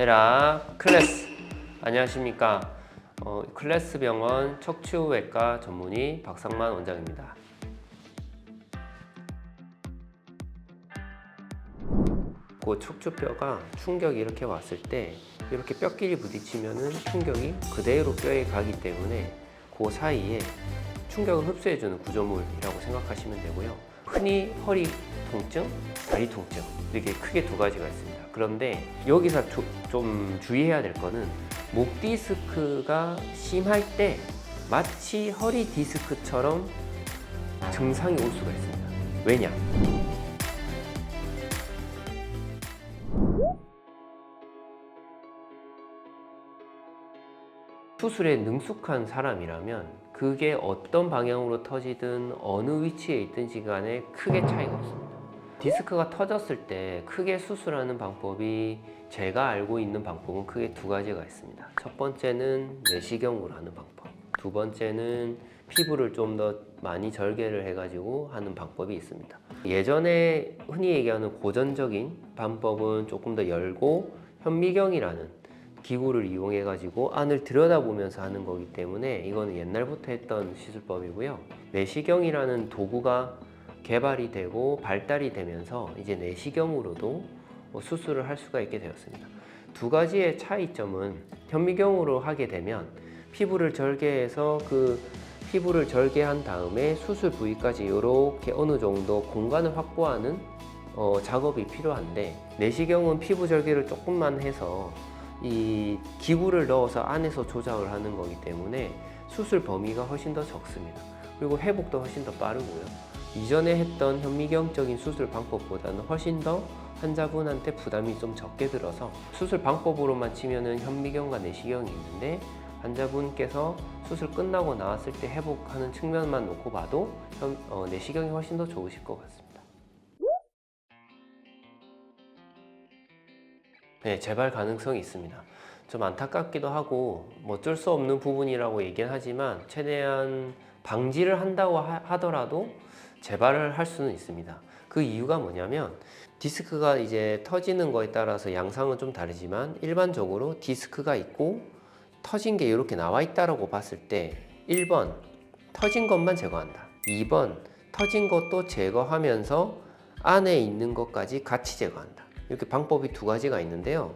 헤라 클래스. 안녕하십니까. 어, 클래스 병원 척추외과 전문의 박상만 원장입니다. 그 척추뼈가 충격이 이렇게 왔을 때 이렇게 뼈끼리 부딪히면은 충격이 그대로 뼈에 가기 때문에 그 사이에 충격을 흡수해주는 구조물이라고 생각하시면 되고요. 흔히 허리 통증, 다리 통증 이렇게 크게 두 가지가 있습니다. 그런데 여기서 주- 좀 주의해야 될 거는 목 디스크가 심할 때 마치 허리 디스크처럼 증상이 올 수가 있습니다. 왜냐? 수술에 능숙한 사람이라면 그게 어떤 방향으로 터지든 어느 위치에 있든지 간에 크게 차이가 없습니다. 디스크가 터졌을 때 크게 수술하는 방법이 제가 알고 있는 방법은 크게 두 가지가 있습니다. 첫 번째는 내시경으로 하는 방법. 두 번째는 피부를 좀 더 많이 절개를 해가지고 하는 방법이 있습니다. 예전에 흔히 얘기하는 고전적인 방법은 조금 더 열고 현미경이라는 기구를 이용해 가지고 안을 들여다보면서 하는 거기 때문에 이거는 옛날부터 했던 시술법이고요. 내시경이라는 도구가 개발이 되고 발달이 되면서 이제 내시경으로도 뭐 수술을 할 수가 있게 되었습니다. 두 가지의 차이점은 현미경으로 하게 되면 피부를 절개해서 그 피부를 절개한 다음에 수술 부위까지 이렇게 어느 정도 공간을 확보하는 어, 작업이 필요한데 내시경은 피부 절개를 조금만 해서 이 기구를 넣어서 안에서 조작을 하는 거기 때문에 수술 범위가 훨씬 더 적습니다. 그리고 회복도 훨씬 더 빠르고요. 이전에 했던 현미경적인 수술 방법보다는 훨씬 더 환자분한테 부담이 좀 적게 들어서 수술 방법으로만 치면은 현미경과 내시경이 있는데 환자분께서 수술 끝나고 나왔을 때 회복하는 측면만 놓고 봐도 현, 어, 내시경이 훨씬 더 좋으실 것 같습니다. 네, 재발 가능성이 있습니다. 좀 안타깝기도 하고 뭐 어쩔 수 없는 부분이라고 얘기는 하지만 최대한 방지를 한다고 하- 하더라도 재발을 할 수는 있습니다. 그 이유가 뭐냐면 디스크가 이제 터지는 거에 따라서 양상은 좀 다르지만 일반적으로 디스크가 있고 터진 게 이렇게 나와 있다라고 봤을 때 1번 터진 것만 제거한다. 2번 터진 것도 제거하면서 안에 있는 것까지 같이 제거한다. 이렇게 방법이 두 가지가 있는데요.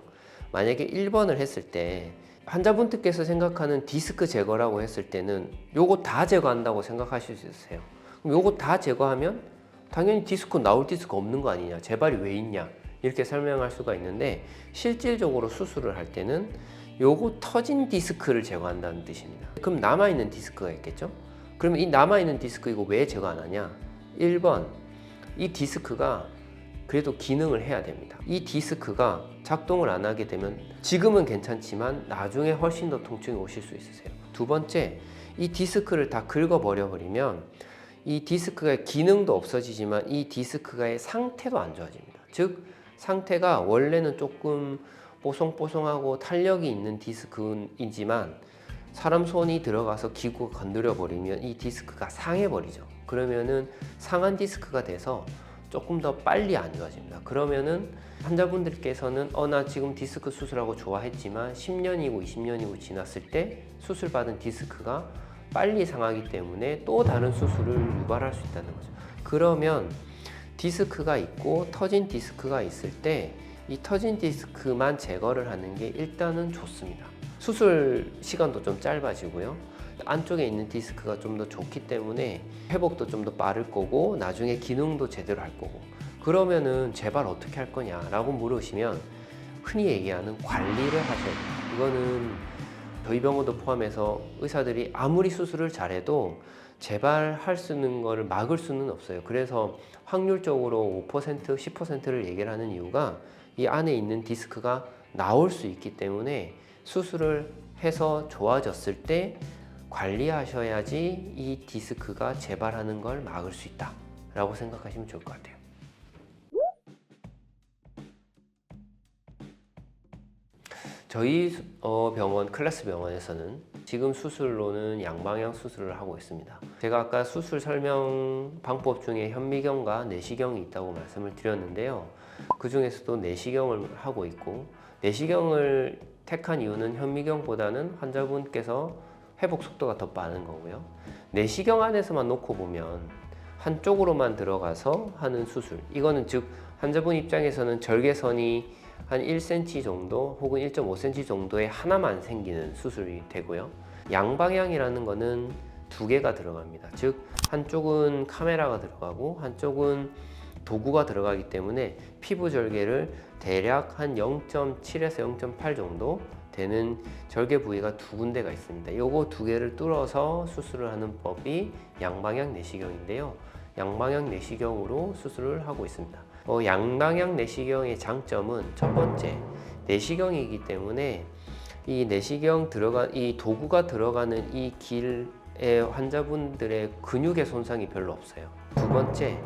만약에 1번을 했을 때 환자분들께서 생각하는 디스크 제거라고 했을 때는 요거 다 제거한다고 생각하실 수 있으세요. 그럼 요거 다 제거하면 당연히 디스크 나올 디스크 없는 거 아니냐. 재발이 왜 있냐. 이렇게 설명할 수가 있는데 실질적으로 수술을 할 때는 요거 터진 디스크를 제거한다는 뜻입니다. 그럼 남아있는 디스크가 있겠죠? 그러면 이 남아있는 디스크 이거 왜 제거 안 하냐? 1번 이 디스크가 그래도 기능을 해야 됩니다. 이 디스크가 작동을 안 하게 되면 지금은 괜찮지만 나중에 훨씬 더 통증이 오실 수 있으세요. 두 번째, 이 디스크를 다 긁어 버려 버리면 이 디스크의 기능도 없어지지만 이 디스크의 상태도 안 좋아집니다. 즉 상태가 원래는 조금 뽀송뽀송하고 탄력이 있는 디스크이지만 사람 손이 들어가서 기구가 건드려 버리면 이 디스크가 상해 버리죠. 그러면은 상한 디스크가 돼서 조금 더 빨리 안 좋아집니다. 그러면은 환자분들께서는 어 나 지금 디스크 수술하고 좋아했지만 10년이고 20년이고 지났을 때 수술 받은 디스크가 빨리 상하기 때문에 또 다른 수술을 유발할 수 있다는 거죠. 그러면 디스크가 있고 터진 디스크가 있을 때 이 터진 디스크만 제거를 하는 게 일단은 좋습니다. 수술 시간도 좀 짧아지고요. 안쪽에 있는 디스크가 좀 더 좋기 때문에 회복도 좀 더 빠를 거고 나중에 기능도 제대로 할 거고 그러면은 재발 어떻게 할 거냐라고 물으시면 흔히 얘기하는 관리를 하셔야 돼요. 이거는 저희 병원도 포함해서 의사들이 아무리 수술을 잘해도 재발할 수 있는 거를 막을 수는 없어요. 그래서 확률적으로 5% 10%를 얘기를 하는 이유가 이 안에 있는 디스크가 나올 수 있기 때문에 수술을 해서 좋아졌을 때 관리하셔야지 이 디스크가 재발하는 걸 막을 수 있다 라고 생각하시면 좋을 것 같아요. 저희 수- 어, 병원 클래스 병원에서는 지금 수술로는 양방향 수술을 하고 있습니다. 제가 아까 수술 설명 방법 중에 현미경과 내시경이 있다고 말씀을 드렸는데요. 그 중에서도 내시경을 하고 있고 내시경을 택한 이유는 현미경보다는 환자분께서 회복 속도가 더 빠른 거고요. 내시경 안에서만 놓고 보면 한쪽으로만 들어가서 하는 수술. 이거는 즉 환자분 입장에서는 절개선이 한 1cm 정도 혹은 1.5cm 정도의 하나만 생기는 수술이 되고요. 양방향이라는 거는 두 개가 들어갑니다. 즉 한쪽은 카메라가 들어가고 한쪽은 도구가 들어가기 때문에 피부 절개를 대략 한 0.7에서 0.8 정도 되는 절개 부위가 두 군데가 있습니다. 요거 두 개를 뚫어서 수술을 하는 법이 양방향 내시경인데요. 양방향 내시경으로 수술을 하고 있습니다. 어, 양방향 내시경의 장점은 첫 번째 내시경이기 때문에 이 내시경 들어가 이 도구가 들어가는 이 길에 환자분들의 근육의 손상이 별로 없어요. 두 번째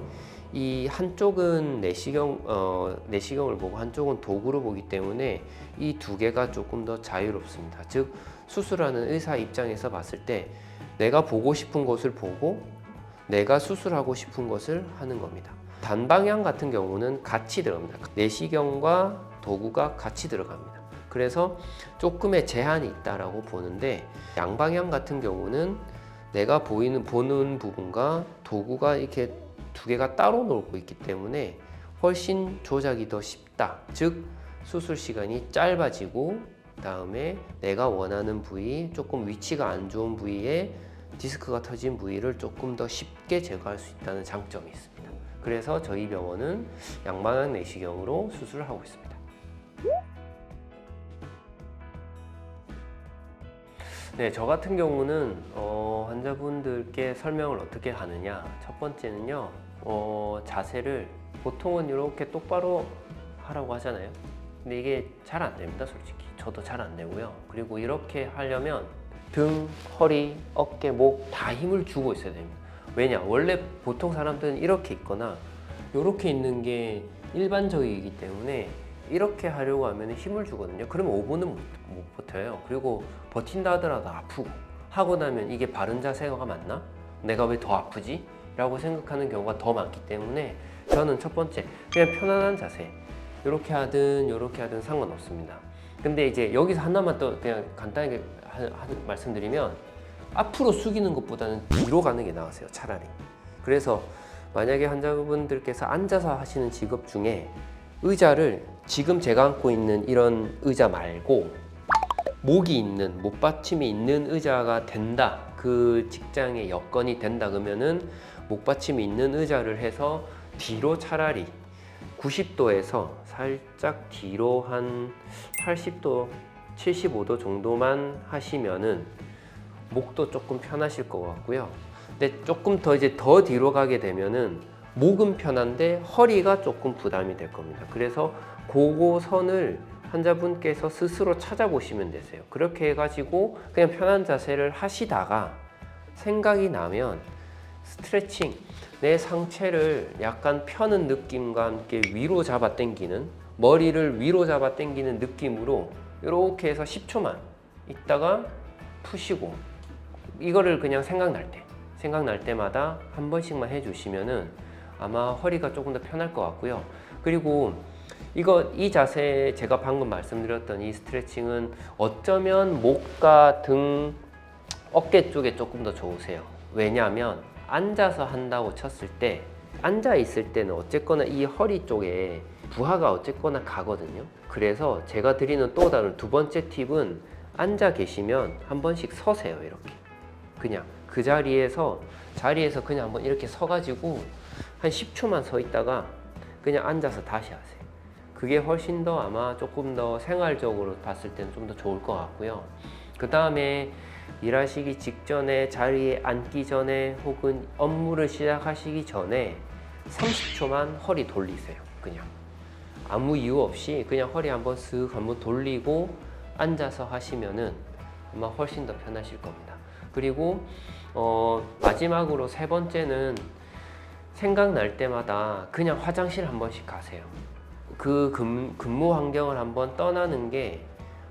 이 한쪽은 내시경 어, 내시경을 보고 한쪽은 도구로 보기 때문에 이 두 개가 조금 더 자유롭습니다. 즉 수술하는 의사 입장에서 봤을 때 내가 보고 싶은 것을 보고 내가 수술하고 싶은 것을 하는 겁니다. 단방향 같은 경우는 같이 들어갑니다. 내시경과 도구가 같이 들어갑니다. 그래서 조금의 제한이 있다라고 보는데 양방향 같은 경우는 내가 보이는 보는 부분과 도구가 이렇게 두 개가 따로 놀고 있기 때문에 훨씬 조작이 더 쉽다. 즉 수술 시간이 짧아지고 다음에 내가 원하는 부위 조금 위치가 안 좋은 부위에 디스크가 터진 부위를 조금 더 쉽게 제거할 수 있다는 장점이 있습니다. 그래서 저희 병원은 양방향 내시경으로 수술을 하고 있습니다. 네, 저 같은 경우는 어, 환자분들께 설명을 어떻게 하느냐. 첫 번째는요, 어, 자세를 보통은 이렇게 똑바로 하라고 하잖아요. 근데 이게 잘 안 됩니다, 솔직히. 저도 잘 안 되고요. 그리고 이렇게 하려면 등, 허리, 어깨, 목 다 힘을 주고 있어야 됩니다. 왜냐? 원래 보통 사람들은 이렇게 있거나 이렇게 있는 게 일반적이기 때문에 이렇게 하려고 하면 힘을 주거든요. 그러면 5분은 못, 못 버텨요. 그리고 버틴다 하더라도 아프고 하고 나면 이게 바른 자세가 맞나? 내가 왜 더 아프지? 라고 생각하는 경우가 더 많기 때문에 저는 첫 번째 그냥 편안한 자세 이렇게 하든 이렇게 하든 상관없습니다. 근데 이제 여기서 하나만 또 그냥 간단하게 하, 하, 말씀드리면 앞으로 숙이는 것보다는 뒤로 가는 게 나으세요 차라리. 그래서 만약에 환자분들께서 앉아서 하시는 직업 중에 의자를 지금 제가 앉고 있는 이런 의자 말고 목이 있는 목 받침이 있는 의자가 된다 그 직장의 여건이 된다 그러면은 목 받침이 있는 의자를 해서 뒤로 차라리 90도에서 살짝 뒤로 한 80도 75도 정도만 하시면은 목도 조금 편하실 것 같고요. 근데 조금 더 이제 더 뒤로 가게 되면은 목은 편한데 허리가 조금 부담이 될 겁니다. 그래서 그거 선을 환자분께서 스스로 찾아보시면 되세요. 그렇게 해가지고 그냥 편한 자세를 하시다가 생각이 나면 스트레칭, 내 상체를 약간 펴는 느낌과 함께 위로 잡아 당기는 머리를 위로 잡아 당기는 느낌으로 이렇게 해서 10초만 있다가 푸시고 이거를 그냥 생각날 때 생각날 때마다 한 번씩만 해주시면은 아마 허리가 조금 더 편할 것 같고요. 그리고 이거 이 자세 제가 방금 말씀드렸던 이 스트레칭은 어쩌면 목과 등 어깨 쪽에 조금 더 좋으세요. 왜냐하면 앉아서 한다고 쳤을 때 앉아 있을 때는 어쨌거나 이 허리 쪽에 부하가 어쨌거나 가거든요. 그래서 제가 드리는 또 다른 두 번째 팁은 앉아 계시면 한 번씩 서세요. 이렇게 그냥 그 자리에서 자리에서 그냥 한번 이렇게 서가지고 한 10초만 서 있다가 그냥 앉아서 다시 하세요. 그게 훨씬 더 아마 조금 더 생활적으로 봤을 때는 좀 더 좋을 것 같고요. 그 다음에 일하시기 직전에 자리에 앉기 전에 혹은 업무를 시작하시기 전에 30초만 허리 돌리세요. 그냥 아무 이유 없이 그냥 허리 한번 쓱 한번 돌리고 앉아서 하시면은 아마 훨씬 더 편하실 겁니다. 그리고 어, 마지막으로 세 번째는 생각날 때마다 그냥 화장실 한 번씩 가세요. 그 근, 근무 환경을 한번 떠나는 게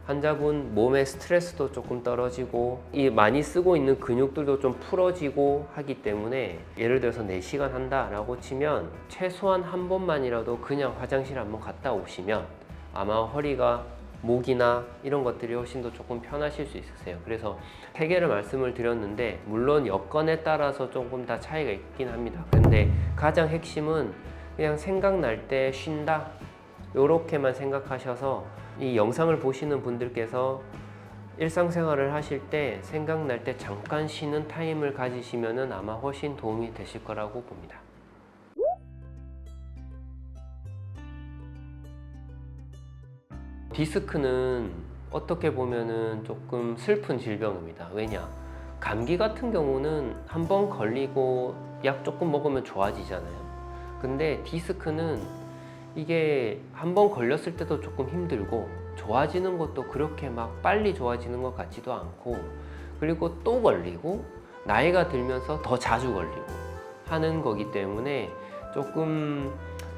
환자분 몸의 스트레스도 조금 떨어지고 이 많이 쓰고 있는 근육들도 좀 풀어지고 하기 때문에 예를 들어서 4시간 한다라고 치면 최소한 한 번만이라도 그냥 화장실 한번 갔다 오시면 아마 허리가 목이나 이런 것들이 훨씬 더 조금 편하실 수 있으세요. 그래서 세 개를 말씀을 드렸는데 물론 여건에 따라서 조금 다 차이가 있긴 합니다. 근데 가장 핵심은 그냥 생각날 때 쉰다. 요렇게만 생각하셔서 이 영상을 보시는 분들께서 일상생활을 하실 때 생각날 때 잠깐 쉬는 타임을 가지시면은 아마 훨씬 도움이 되실 거라고 봅니다. 디스크는 어떻게 보면은 조금 슬픈 질병입니다. 왜냐? 감기 같은 경우는 한 번 걸리고 약 조금 먹으면 좋아지잖아요. 근데 디스크는 이게 한번 걸렸을 때도 조금 힘들고 좋아지는 것도 그렇게 막 빨리 좋아지는 것 같지도 않고 그리고 또 걸리고 나이가 들면서 더 자주 걸리고 하는 거기 때문에 조금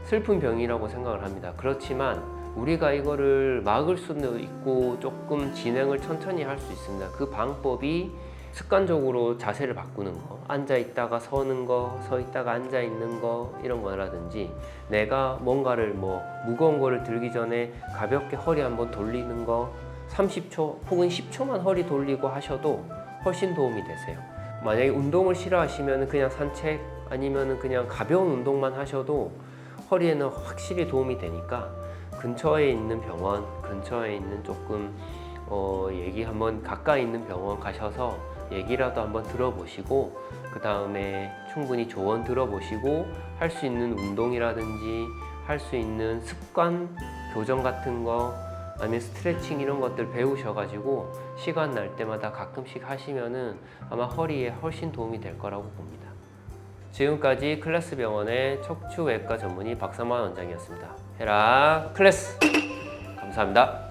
슬픈 병이라고 생각을 합니다. 그렇지만 우리가 이거를 막을 수도 있고 조금 진행을 천천히 할 수 있습니다. 그 방법이 습관적으로 자세를 바꾸는 거, 앉아 있다가 서는 거, 서 있다가 앉아 있는 거 이런 거라든지 내가 뭔가를 뭐 무거운 거를 들기 전에 가볍게 허리 한번 돌리는 거 30초 혹은 10초만 허리 돌리고 하셔도 훨씬 도움이 되세요. 만약에 운동을 싫어하시면 그냥 산책 아니면 그냥 가벼운 운동만 하셔도 허리에는 확실히 도움이 되니까 근처에 있는 병원, 근처에 있는 조금 어, 얘기 한번 가까이 있는 병원 가셔서 얘기라도 한번 들어보시고 그 다음에 충분히 조언 들어보시고 할 수 있는 운동이라든지 할 수 있는 습관 교정 같은 거 아니면 스트레칭 이런 것들 배우셔가지고 시간 날 때마다 가끔씩 하시면은 아마 허리에 훨씬 도움이 될 거라고 봅니다. 지금까지 클래스 병원의 척추 외과 전문의 박상만 원장이었습니다. 헤라 클래스 감사합니다.